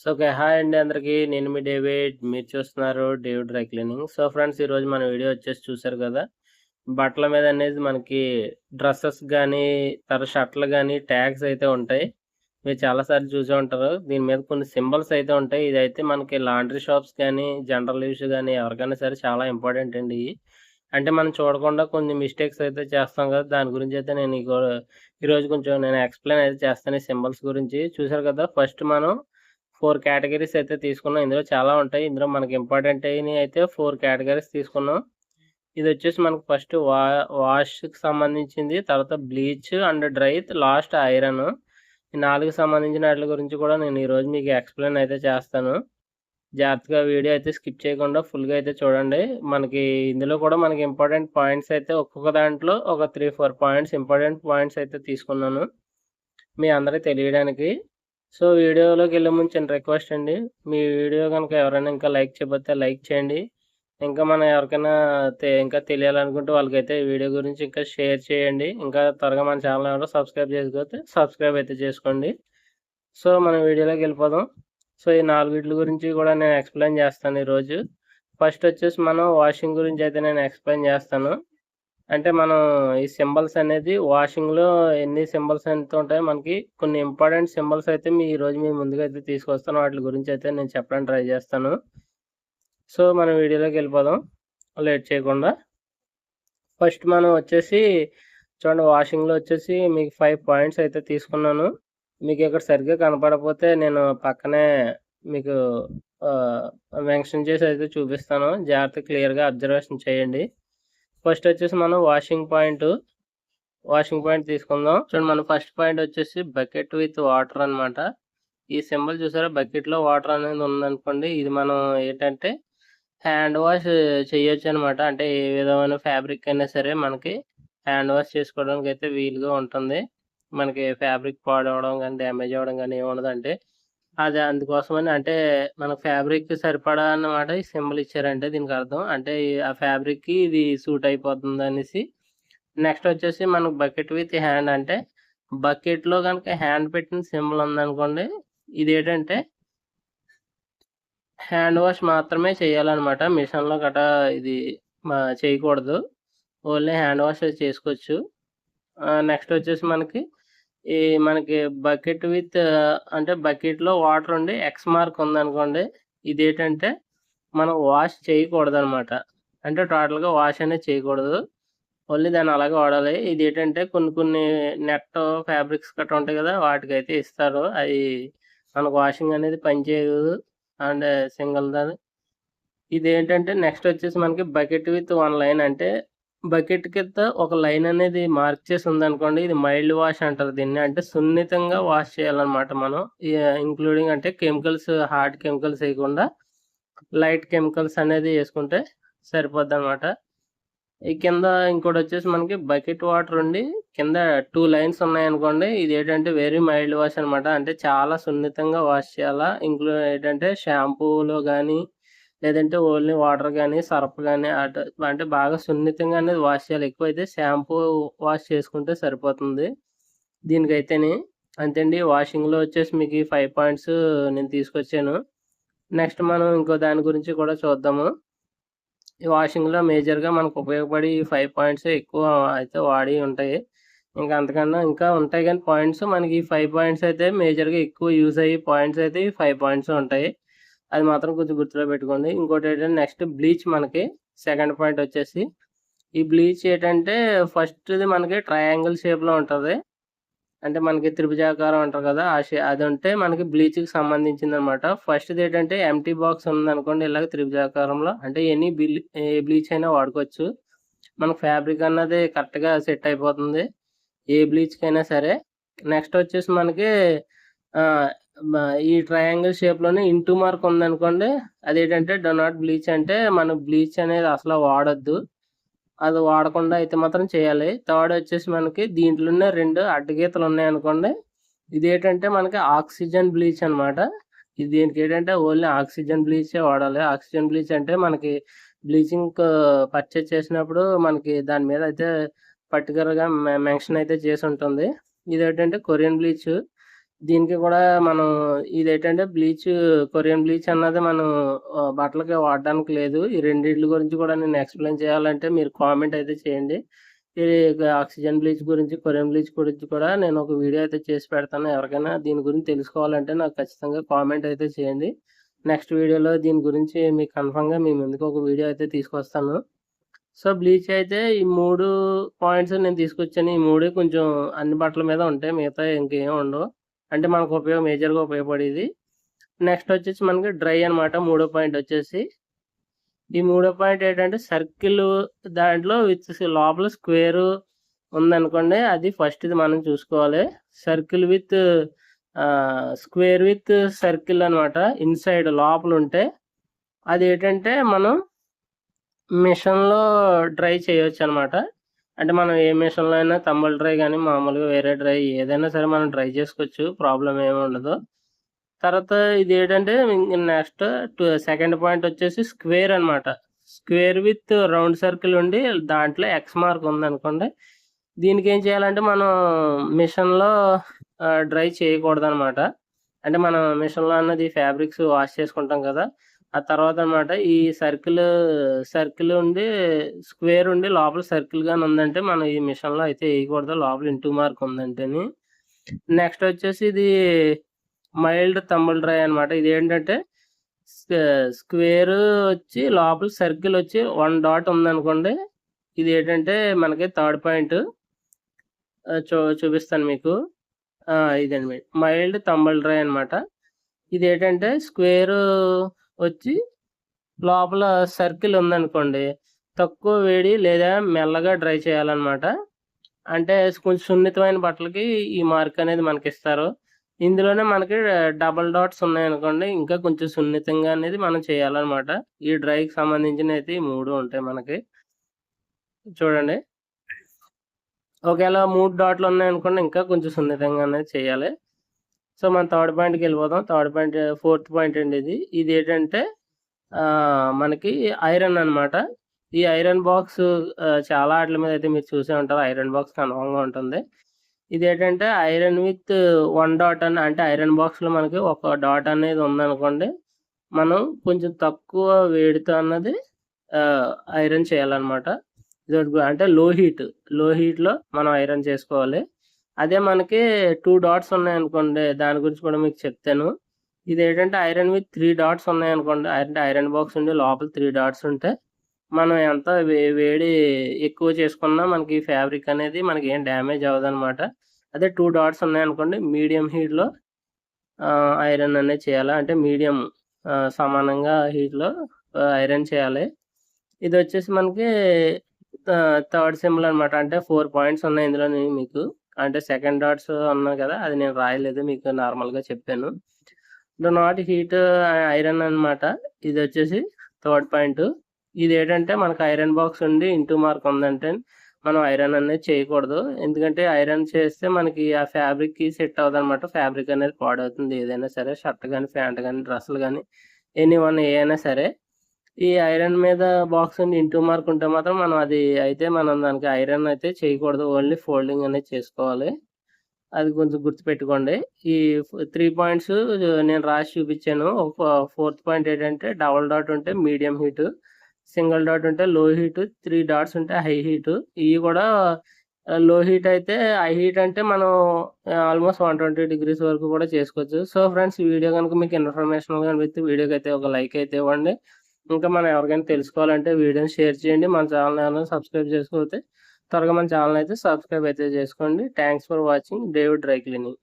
So okay. Hi అండి అందరికీ. నేను మీ డేవిడ్. మీరు చూస్తున్నారు David dry cleaning. So friends ఈరోజు మన వీడియో వచ్చేసి చూసారు కదా? బట్టల మీద అనేది మనకి డ్రెస్సెస్ కానీ తర్వాత షర్ట్లు కానీ ట్యాగ్స్ అయితే ఉంటాయి. మీరు చాలాసార్లు చూసే ఉంటారు. దీని మీద కొన్ని సింబల్స్ అయితే ఉంటాయి. ఇదైతే మనకి లాండ్రీ షాప్స్ కానీ జనరల్ యూస్ కానీ ఎవరికైనా సరే చాలా ఇంపార్టెంట్ అండి ఇవి. అంటే మనం చూడకుండా కొన్ని మిస్టేక్స్ అయితే చేస్తాం కదా? దాని గురించి అయితే నేను ఈరోజు కొంచెం నేను ఎక్స్ప్లెయిన్ అయితే చేస్తాను ఈ సింబల్స్ గురించి. చూసారు కదా? ఫస్ట్ మనం ఫోర్ కేటగిరీస్ అయితే తీసుకున్నాం. ఇందులో చాలా ఉంటాయి. ఇందులో మనకి ఇంపార్టెంట్ అయినవి అయితే ఫోర్ కేటగిరీస్ తీసుకున్నాం. ఇది వచ్చేసి మనకు ఫస్ట్ వా వాష్కి సంబంధించింది తర్వాత bleach and dry last iron. ఈ నాలుగు సంబంధించిన వాటి గురించి కూడా నేను ఈరోజు మీకు ఎక్స్ప్లెయిన్ అయితే చేస్తాను. జాగ్రత్తగా వీడియో అయితే స్కిప్ చేయకుండా ఫుల్గా అయితే చూడండి. మనకి ఇందులో కూడా మనకి ఇంపార్టెంట్ పాయింట్స్ అయితే ఒక్కొక్క దాంట్లో ఒక three four points important points అయితే తీసుకున్నాను. మీ అందరికీ తెలియడానికి సో వీడియోలోకి వెళ్ళే ముందు చిన్న రిక్వెస్ట్ అండి. మీ వీడియో కనుక ఎవరైనా ఇంకా లైక్ చేయబోతే లైక్ చేయండి. ఇంకా మనం ఎవరికైనా తె- ఇంకా తెలియాలనుకుంటే వాళ్ళకైతే వీడియో గురించి ఇంకా షేర్ చేయండి. ఇంకా త్వరగా మన ఛానల్ ఎవరో సబ్స్క్రైబ్ చేసుకోతే సబ్స్క్రైబ్ అయితే చేసుకోండి. సో మనం వీడియోలోకి వెళ్ళిపోదాం. సో ఈ నాలుగిట్ల గురించి కూడా నేను ఎక్స్ప్లెయిన్ చేస్తాను ఈరోజు. ఫస్ట్ వచ్చేసి మనం వాషింగ్ గురించి అయితే నేను ఎక్స్ప్లెయిన్ చేస్తాను. అంటే మనం ఈ సింబల్స్ అనేది వాషింగ్లో ఎన్ని సింబల్స్ ఎంత ఉంటాయో మనకి కొన్ని ఇంపార్టెంట్ సింబల్స్ అయితే మీ రోజు మీ ముందుగా అయితే తీసుకొస్తాను. వాటి గురించి అయితే నేను చెప్పడానికి ట్రై చేస్తాను. సో మనం వీడియోలోకి వెళ్ళిపోదాం. లేట్ చేయకుండా. ఫస్ట్ మనం వచ్చేసి చూడండి వాషింగ్లో వచ్చేసి మీకు ఫైవ్ పాయింట్స్ అయితే తీసుకున్నాను. మీకు ఇక్కడ సరిగ్గా కనపడకపోతే నేను పక్కనే మీకు మెన్షన్ చేసి అయితే చూపిస్తాను. జాగ్రత్త క్లియర్గా అబ్జర్వేషన్ చేయండి. ఫస్ట్ వచ్చేసి మనం వాషింగ్ పాయింట్ వాషింగ్ పాయింట్ తీసుకుందాం. చూడండి మన ఫస్ట్ పాయింట్ వచ్చేసి బకెట్ విత్ వాటర్ అన్నమాట. ఈ సింబల్ చూసారా? బకెట్లో వాటర్ అనేది ఉందనుకోండి ఇది మనం ఏంటంటే హ్యాండ్ వాష్ చేయొచ్చు అనమాట అంటే ఏ విధమైన ఫ్యాబ్రిక్ అయినా సరే మనకి హ్యాండ్ వాష్ చేసుకోవడానికి అయితే వీలుగా ఉంటుంది. మనకి ఫ్యాబ్రిక్ పాడవడం కానీ డ్యామేజ్ అవ్వడం కానీ ఏముండదంటే అది అందుకోసమని అంటే మన ఫ్యాబ్రిక్ సరిపడా అన్నమాట ఈ సింబల్ ఇచ్చారంటే దీనికి అర్థం. అంటే ఆ ఫ్యాబ్రిక్కి ఇది సూట్ అయిపోతుంది అనేసి. నెక్స్ట్ వచ్చేసి మనకు బకెట్ విత్ హ్యాండ్ అంటే బకెట్లో కనుక హ్యాండ్ పెట్టిన సింబల్ ఉందనుకోండి ఇది ఏంటంటే హ్యాండ్ వాష్ మాత్రమే చేయాలన్నమాట. మిషన్లో గట్రా ఇది మా- చేయకూడదు. ఓన్లీ హ్యాండ్ వాష్ చేసుకోవచ్చు నెక్స్ట్ వచ్చేసి మనకి ఈ మనకి బకెట్ విత్ అంటే బకెట్లో వాటర్ ఉండి ఎక్స్ మార్క్ ఉందనుకోండి ఇది ఏంటంటే మనం వాష్ చేయకూడదు అనమాట అంటే టోటల్గా వాష్ అనేది చేయకూడదు. ఓన్లీ దాన్ని అలాగే వాడాలి. ఇది ఏంటంటే కొన్ని కొన్ని నెట్ ఫ్యాబ్రిక్స్ గట్రా ఉంటాయి కదా వాటికి అయితే ఇస్తారు. అవి మనకు వాషింగ్ అనేది పనిచేయదు అండ్ సింగిల్ దాని ఇది ఏంటంటే నెక్స్ట్ వచ్చేసి మనకి బకెట్ విత్ వన్ లైన్ అంటే బకెట్ కింద ఒక లైన్ అనేది మార్క్ చేసి ఉందనుకోండి ఇది మైల్డ్ వాష్ అంటారు దీన్ని. అంటే సున్నితంగా వాష్ చేయాలన్నమాట మనం. ఇంక్లూడింగ్ అంటే కెమికల్స్ హార్డ్ కెమికల్స్ వేయకుండా లైట్ కెమికల్స్ అనేది వేసుకుంటే సరిపోద్ది అనమాట ఈ కింద ఇంకోటి వచ్చేసి మనకి బకెట్ వాటర్ ఉండి కింద టూ లైన్స్ ఉన్నాయనుకోండి ఇది ఏంటంటే వెరీ మైల్డ్ వాష్ అన్నమాట. అంటే చాలా సున్నితంగా వాష్ చేయాలా? ఇంక్లూ ఏంటంటే షాంపూలో కానీ లేదంటే ఓన్లీ వాటర్ కానీ సర్ఫ్ కానీ అటు అంటే బాగా సున్నితంగా అనేది వాష్ చేయాలి. ఎక్కువ అయితే షాంపూ వాష్ చేసుకుంటే సరిపోతుంది. దీనికైతేనే అంతేండి వాషింగ్లో వచ్చేసి మీకు ఈ ఫైవ్ పాయింట్స్ నేను తీసుకొచ్చాను. నెక్స్ట్ మనం ఇంకో దాని గురించి కూడా చూద్దాము. ఈ వాషింగ్లో మేజర్గా మనకు ఉపయోగపడి ఈ ఫైవ్ పాయింట్స్ ఎక్కువ అయితే వాడి ఉంటాయి. ఇంకా అంతకన్నా ఇంకా ఉంటాయి కానీ పాయింట్స్ మనకి ఈ ఫైవ్ పాయింట్స్ అయితే మేజర్గా ఎక్కువ యూజ్ అయ్యే పాయింట్స్ అయితే ఈ ఫైవ్ పాయింట్స్ ఉంటాయి. అది మాత్రం కొంచెం గుర్తులో పెట్టుకోండి. ఇంకోటి ఏంటంటే నెక్స్ట్ బ్లీచ్ మనకి సెకండ్ పాయింట్ వచ్చేసి ఈ బ్లీచ్ ఏంటంటే ఫస్ట్ది మనకి ట్రయాంగిల్ షేప్లో ఉంటుంది. అంటే మనకి త్రిభుజాకారం అంటారు కదా ఆ షే అది ఉంటే మనకి బ్లీచ్కి సంబంధించింది అనమాట ఫస్ట్ది ఏంటంటే ఎంటీ బాక్స్ ఉందనుకోండి ఇలాగ త్రిభుజాకారంలో. అంటే ఎనీ బిల్ ఏ బ్లీచ్ అయినా వాడుకోవచ్చు. మనకు ఫ్యాబ్రిక్ అన్నది కరెక్ట్గా సెట్ అయిపోతుంది. ఏ బ్లీచ్కి అయినా సరే. నెక్స్ట్ వచ్చేసి మనకి ఈ ట్రయాంగిల్ షేప్లోనే ఇంటూ మార్క్ ఉందనుకోండి అదేంటంటే డో నాట్ బ్లీచ్ అంటే మనం బ్లీచ్ అనేది అసలు వాడొద్దు. అది వాడకుండా అయితే మాత్రం చేయాలి. థర్డ్ వచ్చేసి మనకి దీంట్లోనే రెండు అడ్డగీతలు ఉన్నాయనుకోండి ఇది ఏంటంటే మనకి ఆక్సిజన్ బ్లీచ్ అనమాట ఇది దీనికి ఏంటంటే ఓన్లీ ఆక్సిజన్ బ్లీచే వాడాలి. ఆక్సిజన్ బ్లీచ్ అంటే మనకి బ్లీచింగ్ పర్చేజ్ చేసినప్పుడు మనకి దాని మీద అయితే పర్టికులర్గా మెన్షన్ అయితే చేసి ఉంటుంది. ఇది ఏంటంటే కొరియన్ బ్లీచ్ దీనికి కూడా మనం ఇదేంటంటే బ్లీచ్ కొరియన్ బ్లీచ్ అన్నది మనం బట్టలకి వాడడానికి లేదు. ఈ రెండింటి గురించి కూడా నేను ఎక్స్ప్లెయిన్ చేయాలంటే మీరు కామెంట్ అయితే చేయండి. ఈ ఆక్సిజన్ బ్లీచ్ గురించి కొరియన్ బ్లీచ్ గురించి కూడా నేను ఒక వీడియో అయితే చేసి పెడతాను. ఎవరికైనా దీని గురించి తెలుసుకోవాలంటే నాకు ఖచ్చితంగా కామెంట్ అయితే చేయండి. నెక్స్ట్ వీడియోలో దీని గురించి మీకు కన్ఫామ్గా మీ ముందుకు ఒక వీడియో అయితే తీసుకొస్తాను. సో బ్లీచ్ అయితే ఈ మూడు పాయింట్స్ నేను తీసుకొచ్చాను. ఈ మూడే కొంచెం అన్ని బట్టల మీద ఉంటాయి. మిగతా ఇంకేం ఉండవు. అంటే మనకు ఉపయోగం మేజర్గా ఉపయోగపడేది. నెక్స్ట్ వచ్చేసి మనకి డ్రై అన్నమాట. మూడో పాయింట్ వచ్చేసి ఈ మూడో పాయింట్ ఏంటంటే సర్కిల్ దాంట్లో విత్ లోపల స్క్వేర్ ఉందనుకోండి అది ఫస్ట్ ఇది మనం చూసుకోవాలి. Circle with square with circle అనమాట ఇన్సైడ్ లోపల ఉంటే అది ఏంటంటే మనం మిషన్లో డ్రై చేయొచ్చు అనమాట అంటే మనం ఏ మిషన్లో అయినా తంబల్ డ్రై కానీ మామూలుగా వేరే డ్రై ఏదైనా సరే మనం డ్రై చేసుకోవచ్చు. ప్రాబ్లం ఏమి ఉండదు. తర్వాత ఇది ఏంటంటే నెక్స్ట్ సెకండ్ పాయింట్ వచ్చేసి స్క్వేర్ అన్నమాట. స్క్వేర్ విత్ రౌండ్ సర్కిల్ ఉండి దాంట్లో ఎక్స్ మార్క్ ఉందనుకోండి దీనికి ఏం చేయాలంటే మనం మిషన్లో డ్రై చేయకూడదు అనమాట అంటే మనం మిషన్లో అన్నది ఫ్యాబ్రిక్స్ వాష్ చేసుకుంటాం కదా ఆ తర్వాత అన్నమాట ఈ సర్కిల్ సర్కిల్ ఉండి స్క్వేర్ ఉండి లోపల సర్కిల్ గాని ఉందంటే మనం ఈ మిషన్లో అయితే వేయకూడదు. లోపల ఇంటూ మార్క్ ఉందంటేని. నెక్స్ట్ వచ్చేసి ఇది మైల్డ్ తంబుల్ డ్రై అనమాట. ఇది ఏంటంటే స్క్వేర్ వచ్చి లోపల సర్కిల్ వచ్చి వన్ డాట్ ఉందనుకోండి ఇది ఏంటంటే మనకి థర్డ్ పాయింట్ చూ చూపిస్తాను మీకు. ఇదండి. మైల్డ్ తంబల్ డ్రై అనమాట. ఇది ఏంటంటే స్క్వేర్ వచ్చి లోపల సర్కిల్ ఉందనుకోండి తక్కువ వేడి లేదా మెల్లగా డ్రై చేయాలన్నమాట. అంటే కొంచెం సున్నితమైన బట్టలకి ఈ మార్క్ అనేది మనకి ఇస్తారు ఇందులోనే మనకి డబల్ డాట్స్ ఉన్నాయనుకోండి ఇంకా కొంచెం సున్నితంగా అనేది మనం చేయాలన్నమాట. ఈ డ్రైకి సంబంధించిన అయితే ఈ మూడు ఉంటాయి మనకి. చూడండి. ఒకవేళ మూడు డాట్లు ఉన్నాయనుకోండి ఇంకా కొంచెం సున్నితంగా అనేది చేయాలి. సో మన థర్డ్ పాయింట్కి వెళ్ళిపోదాం. థర్డ్ పాయింట్ ఫోర్త్ పాయింట్ అండి ఇది. ఇది ఏంటంటే మనకి ఐరన్ అనమాట ఈ ఐరన్ బాక్స్ చాలా వాటి మీద అయితే మీరు చూసే ఉంటారు. ఐరన్ బాక్స్ అనుభవంగా ఉంటుంది. ఇది ఏంటంటే ఐరన్ విత్ వన్ డాట్ అని అంటే ఐరన్ బాక్స్లో మనకి ఒక డాట్ అనేది ఉందనుకోండి మనం కొంచెం తక్కువ వేడితో అన్నది ఐరన్ చేయాలన్నమాట. ఇది అంటే లో హీట్లో హీట్లో మనం ఐరన్ చేసుకోవాలి. అదే మనకి టూ డాట్స్ ఉన్నాయనుకోండి దాని గురించి కూడా మీకు చెప్తాను. ఇది ఏంటంటే ఐరన్ విత్ త్రీ డాట్స్ ఉన్నాయనుకోండి అంటే ఐరన్ బాక్స్ ఉండి లోపల త్రీ డాట్స్ ఉంటే మనం ఎంత వే- వేడి ఎక్కువ చేసుకున్నా మనకి ఫ్యాబ్రిక్ అనేది మనకి ఏం డ్యామేజ్ అవ్వదు అనమాట అదే టూ డాట్స్ ఉన్నాయనుకోండి మీడియం హీట్లో ఐరన్ అనేది చేయాలి? అంటే మీడియం సమానంగా హీట్లో ఐరన్ చేయాలి. ఇది వచ్చేసి మనకి థర్డ్ సింబల్ అన్నమాట. అంటే ఫోర్ పాయింట్స్ ఉన్నాయి ఇందులో మీకు. అంటే సెకండ్ డాట్స్ అన్నాను కదా అది నేను రాయలేదు మీకు నార్మల్గా చెప్పాను. ద నాట్ హీట్ ఐరన్ అన్నమాట. ఇది వచ్చేసి థర్డ్ పాయింట్ ఇది ఏంటంటే మనకు ఐరన్ బాక్స్ ఉండి ఇంటూ మార్క్ ఉందంటే మనం ఐరన్ అనేది చేయకూడదు. ఎందుకంటే ఐరన్ చేస్తే మనకి ఆ ఫ్యాబ్రిక్కి సెట్ అవ్వదు అనమాట ఫ్యాబ్రిక్ అనేది పాడవుతుంది ఏదైనా సరే షర్ట్ కానీ ప్యాంట్ కానీ డ్రెస్సులు కానీ ఎనీ వన్ ఏ అయినా సరే. ఈ ఐరన్ మీద బాక్స్ ఉండి ఇంటూ మార్క్ ఉంటే మాత్రం మనం అది అయితే మనం దానికి ఐరన్ అయితే చేయకూడదు. ఓన్లీ ఫోల్డింగ్ అనేది చేసుకోవాలి. అది కొంచెం గుర్తుపెట్టుకోండి. ఈ త్రీ పాయింట్స్ నేను రాసి చూపించాను. ఒక ఫోర్త్ పాయింట్ ఏంటంటే డబల్ డాట్ ఉంటే మీడియం హీట్ సింగిల్ డాట్ ఉంటే లో హీట్ త్రీ డాట్స్ ఉంటే హై హీట్. ఇవి కూడా లో హీట్ అయితే హై హీట్ అంటే మనం ఆల్మోస్ట్ వన్ ట్వంటీ డిగ్రీస్ వరకు కూడా చేసుకోవచ్చు. సో ఫ్రెండ్స్ ఈ వీడియో కనుక మీకు ఇన్ఫర్మేషన్ కనిపిస్తే వీడియోకి అయితే ఒక లైక్ అయితే ఇవ్వండి. ఇంకా మనం ఎవరికైనా తెలుసుకోవాలంటే వీడియోని షేర్ చేయండి. మన ఛానల్ ఏమైనా సబ్స్క్రైబ్ చేసుకోకపోతే త్వరగా మన ఛానల్ అయితే సబ్స్క్రైబ్ అయితే చేసుకోండి. Thanks for watching David dry cleaning